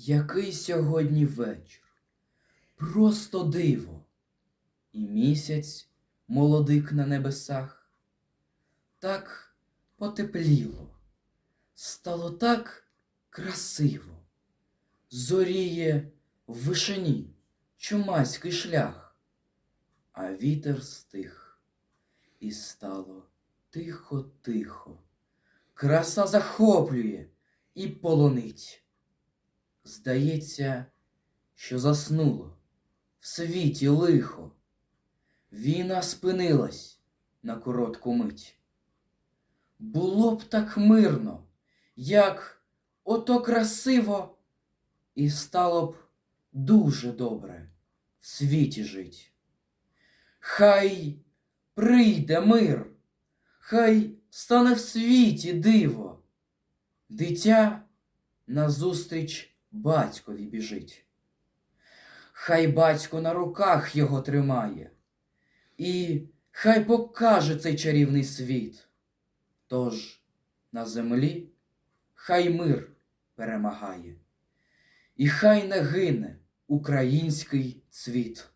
Який сьогодні вечір? Просто диво. І місяць молодик на небесах. Так потепліло, стало так красиво. Зоріє в вишині чумацький шлях, а вітер стих, і стало тихо-тихо. Краса захоплює і полонить. Здається, що заснуло в світі лихо. Війна спинилась на коротку мить. Було б так мирно, як ото красиво, і стало б дуже добре в світі жить. Хай прийде мир, хай стане в світі диво, дитя назустріч батькові біжить. Хай батько на руках його тримає, і хай покаже цей чарівний світ. Тож на землі хай мир перемагає, і хай не гине український цвіт.